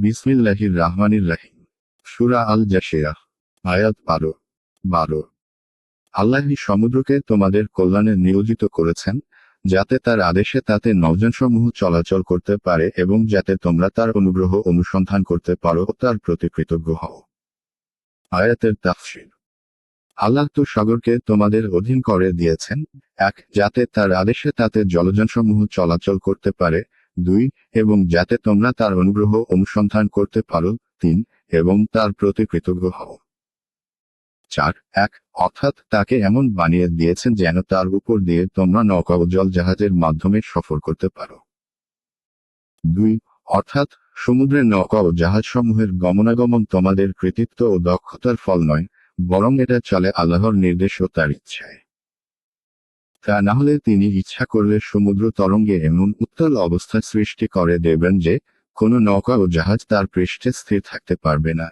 বিসমিল্লাহির রাহমানির রাহিম। সুরা আল জাসিয়া আয়াত বারো বারো। আল্লাহই সমুদ্রকে তোমাদের কল্যাণে নিয়োজিত করেছেন, যাতে তার আদেশে তাতে নৌযানসমূহ চলাচল করতে পারে এবং যাতে তোমরা তার অনুগ্রহ অনুসন্ধান করতে পারো তার প্রতি কৃতজ্ঞ হও। আয়াতের তাফসির। আল্লাহ তো সাগরকে তোমাদের অধীন করে দিয়েছেন, এক, যাতে তার আদেশে তাতে জলযানসমূহ চলাচল করতে পারে দুই, এবং যাতে তোমরা তার অনুগ্রহ অনুসন্ধান করতে পারো, তিন, এবং তার প্রতি কৃতজ্ঞ হও। চার, এক, অর্থাৎ তাকে এমন বানিয়ে দিয়েছেন যেন তার উপর দিয়ে তোমরা নৌকা জল জাহাজের মাধ্যমে সফর করতে পারো। দুই, অর্থাৎ সমুদ্রের নৌকা ও জাহাজসমূহের গমনাগমন তোমাদের কৃতিত্ব ও দক্ষতার ফল নয়, বরং এটা চলে আল্লাহর নির্দেশ ও তার ইচ্ছায়। তা না হলে তিনি ইচ্ছা করলে সমুদ্র তরঙ্গে এমন উত্তাল অবস্থা সৃষ্টি করে দেবেন যে, কোনো নৌকা ও জাহাজ তার পৃষ্ঠে স্থির থাকতে পারবে না।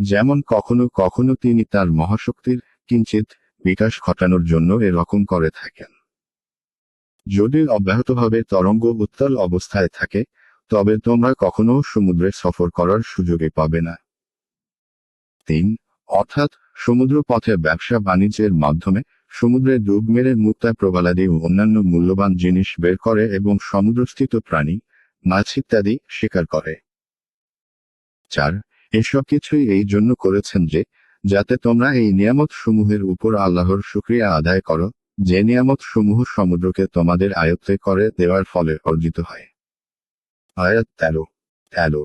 যেমন কখনো কখনো তিনি তার মহাশক্তির কিঞ্চিত বিকাশ ঘটানোর জন্য এরকম করে থাকেন। যদি অব্যাহতভাবে তরঙ্গ উত্তাল অবস্থায় থাকে, তবে তোমরা কখনো সমুদ্রে সফর করার সুযোগে পাবে না। তিন, অর্থাৎ সমুদ্র পথে ব্যবসা বাণিজ্যের মাধ্যমে সমুদ্রে ডুব মেরে মুক্তা প্রবালাদি ও অন্যান্য মূল্যবান জিনিস বের করে এবং সমুদ্রস্থিত প্রাণী, মাছ ইত্যাদি শিকার করে। চার, এসব কিছুই এই জন্য করেছেন যে, যাতে তোমরা এই নিয়ামত সমূহের উপর আল্লাহর শুক্রিয়া আদায় করো, যে নিয়ামত সমূহ সমুদ্রকে তোমাদের আয়ত্তে করে দেওয়ার ফলে অর্জিত হয়। আয়াত তেরো তেরো,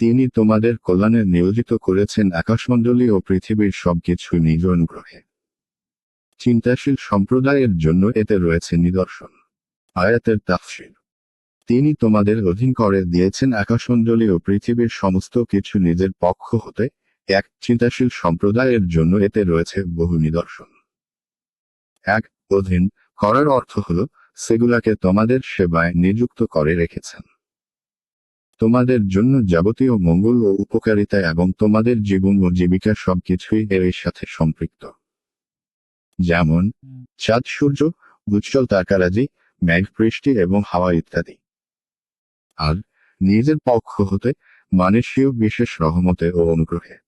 তিনি তোমাদের কল্যাণে নিয়োজিত করেছেন আকাশমণ্ডলী ও পৃথিবীর সবকিছু নিজ অনুগ্রহে। চিন্তাশীল সম্প্রদায়ের জন্য এতে রয়েছে নিদর্শন। আয়াতের তাফসির। তিনি তোমাদের অধীন করে দিয়েছেন আকাশমণ্ডলী ও পৃথিবীর সমস্ত কিছু নিজের পক্ষ হতে, এক চিন্তাশীল সম্প্রদায়ের জন্য এতে রয়েছে বহু নিদর্শন। এক, অধীন করার অর্থ হল, সেগুলাকে তোমাদের সেবায় নিযুক্ত করে রেখেছেন। তোমাদের জন্য যাবতীয় মঙ্গল ও উপকারিতা এবং তোমাদের জীবন ও জীবিকা সবকিছুই এর সাথে সম্পৃক্ত। যেমন চাঁদ সূর্য উজ্জ্বল তারকারাজি মেঘ বৃষ্টি এবং হাওয়া ইত্যাদি। আর নিজের পক্ষ হতে মানুষীয় বিশেষ রহমতে ও অনুগ্রহে।